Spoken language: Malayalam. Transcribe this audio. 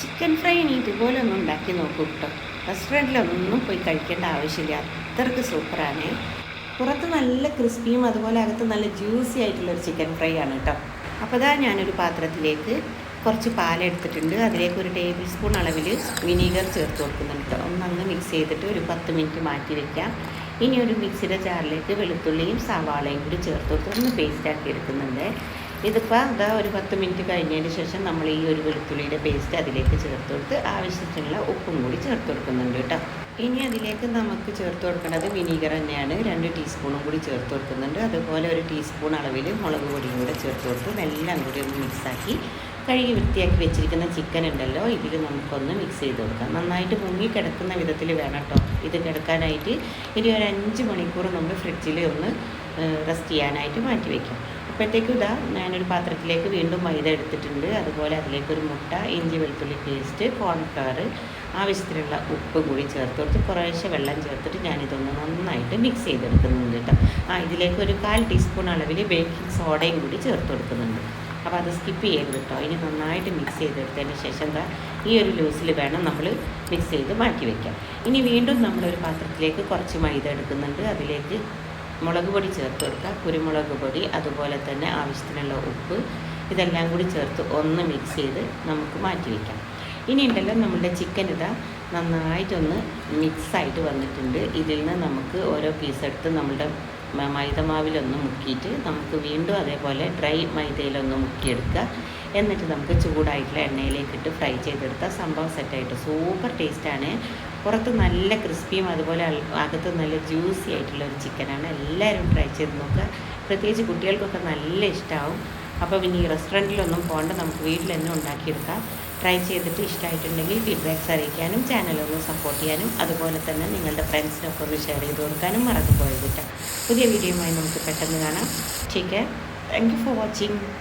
ചിക്കൻ ഫ്രൈ ഇനി ഇതുപോലെ ഒന്ന് ഉണ്ടാക്കി നോക്കൂ കേട്ടോ. റെസ്റ്റോറന്റിലൊന്നും പോയി കഴിക്കേണ്ട ആവശ്യമില്ല. അത്രയ്ക്ക് സൂപ്പറാണ്. പുറത്ത് നല്ല ക്രിസ്പിയും അതുപോലെ അകത്ത് നല്ല ജ്യൂസി ആയിട്ടുള്ളൊരു ചിക്കൻ ഫ്രൈ ആണ് കേട്ടോ. അപ്പോൾ ഇതാ ഞാനൊരു പാത്രത്തിലേക്ക് കുറച്ച് പാലെടുത്തിട്ടുണ്ട് അതിലേക്ക് ഒരു ടേബിൾ സ്പൂൺ അളവിൽ വിനീഗർ ചേർത്ത് കൊടുക്കുന്നുണ്ട് കേട്ടോ. ഒന്നങ്ങ് മിക്സ് ചെയ്തിട്ട് ഒരു പത്ത് മിനിറ്റ് മാറ്റി വെക്കാം. ഇനി ഒരു മിക്സിയുടെ ജാറിലേക്ക് വെളുത്തുള്ളിയും സവാളയും കൂടി ചേർത്ത് കൊടുത്ത് ഒന്ന് പേസ്റ്റ് ആക്കി എടുക്കുന്നുണ്ട്. ഇതിപ്പോൾ അതാ ഒരു പത്ത് മിനിറ്റ് കഴിഞ്ഞതിന് ശേഷം നമ്മൾ ഈ ഒരു വെളുത്തുള്ളിയുടെ പേസ്റ്റ് അതിലേക്ക് ചേർത്ത് കൊടുത്ത് ആവശ്യത്തിനുള്ള ഉപ്പും കൂടി ചേർത്ത് കൊടുക്കുന്നുണ്ട് കേട്ടോ. ഇനി അതിലേക്ക് നമുക്ക് ചേർത്ത് കൊടുക്കേണ്ടത് വിനീഗർ തന്നെയാണ്. രണ്ട് ടീസ്പൂണും കൂടി ചേർത്ത് കൊടുക്കുന്നുണ്ട്. അതുപോലെ ഒരു ടീസ്പൂൺ അളവിൽ മുളക് പൊടിയും കൂടെ ചേർത്ത് കൊടുത്ത് എല്ലാം കൂടി ഒന്ന് മിക്സാക്കി കഴുകി വൃത്തിയാക്കി വെച്ചിരിക്കുന്ന ചിക്കൻ ഉണ്ടല്ലോ ഇതിൽ നമുക്കൊന്ന് മിക്സ് ചെയ്ത് കൊടുക്കാം. നന്നായിട്ട് മുങ്ങി കിടക്കുന്ന വിധത്തിൽ വേണം കേട്ടോ ഇത് കിടക്കാനായിട്ട്. ഇനി ഒരു അഞ്ച് മണിക്കൂർ നമ്മൾ ഫ്രിഡ്ജിൽ ഒന്ന് റെസ്റ്റ് ചെയ്യാനായിട്ട് മാറ്റി വയ്ക്കാം അപ്പോഴത്തേക്കും ഇതാ ഞാനൊരു പാത്രത്തിലേക്ക് വീണ്ടും മൈദ എടുത്തിട്ടുണ്ട്. അതുപോലെ അതിലേക്കൊരു മുട്ട ഇഞ്ചി വെളുത്തുള്ളി പേസ്റ്റ് കോൺഫ്ലവർ ആവശ്യത്തിനുള്ള ഉപ്പ് കൂടി ചേർത്ത് കൊടുത്ത് കുറേശ്ശെ വെള്ളം ചേർത്തിട്ട് ഞാനിതൊന്ന് നന്നായിട്ട് മിക്സ് ചെയ്തെടുക്കുന്നുണ്ട് കേട്ടോ. ആ ഇതിലേക്ക് ഒരു കാൽ ടീസ്പൂൺ അളവിൽ ബേക്കിംഗ് സോഡയും കൂടി ചേർത്ത് കൊടുക്കുന്നുണ്ട്. അപ്പോൾ അത് സ്കിപ്പ് ചെയ്യരുത് കേട്ടോ. ഇനി നന്നായിട്ട് മിക്സ് ചെയ്തെടുത്തതിന് ശേഷം എന്താ ഈ ഒരു ലൂസിൽ വേണം നമ്മൾ മിക്സ് ചെയ്ത് മാറ്റി വയ്ക്കാം ഇനി വീണ്ടും നമ്മളൊരു പാത്രത്തിലേക്ക് കുറച്ച് മൈദ എടുക്കുന്നുണ്ട്. അതിലേക്ക് മുളക് പൊടി ചേർത്ത് കൊടുക്കുക. കുരുമുളക് പൊടി അതുപോലെ തന്നെ ആവശ്യത്തിനുള്ള ഉപ്പ് ഇതെല്ലാം കൂടി ചേർത്ത് ഒന്ന് മിക്സ് ചെയ്ത് നമുക്ക് മാറ്റി വയ്ക്കാം ഇനി ഉണ്ടല്ലോ നമ്മളുടെ ചിക്കൻ ഇതാ നന്നായിട്ടൊന്ന് മിക്സായിട്ട് വന്നിട്ടുണ്ട്. ഇതിൽ നിന്ന് നമുക്ക് ഓരോ പീസ് എടുത്ത് നമ്മളുടെ മൈദമാവിലൊന്ന് മുക്കിയിട്ട് നമുക്ക് വീണ്ടും അതേപോലെ ഡ്രൈ മൈദയിലൊന്ന് മുക്കിയെടുക്കുക. എന്നിട്ട് നമുക്ക് ചൂടായിട്ടുള്ള എണ്ണയിലേക്കിട്ട് ഫ്രൈ ചെയ്തെടുത്താൽ സംഭവം സെറ്റായിട്ട് സൂപ്പർ ടേസ്റ്റാണ് പുറത്ത് നല്ല ക്രിസ്പിയും അതുപോലെ അകത്ത് നല്ല ജ്യൂസി ആയിട്ടുള്ള ഒരു ചിക്കനാണ്. എല്ലാവരും ട്രൈ ചെയ്ത് നോക്കുക പ്രത്യേകിച്ച് കുട്ടികൾക്കൊക്കെ നല്ല ഇഷ്ടമാവും അപ്പോൾ ഇനി റെസ്റ്റോറന്റിലൊന്നും പോകണ്ട നമുക്ക് വീട്ടിൽ തന്നെ ഉണ്ടാക്കിയെടുക്കാം. ട്രൈ ചെയ്തിട്ട് ഇഷ്ടമായിട്ടുണ്ടെങ്കിൽ ഫീഡ്ബാക്ക്സ് അറിയിക്കാനും ചാനലൊന്ന് സപ്പോർട്ട് ചെയ്യാനും അതുപോലെ തന്നെ നിങ്ങളുടെ ഫ്രണ്ട്സിനൊക്കെ ഒന്ന് ഷെയർ ചെയ്ത് കൊടുക്കാനും മറന്നു പോയത് പുതിയ വീഡിയോയുമായി നമുക്ക് പെട്ടെന്ന് കാണാം. Take care thank you for watching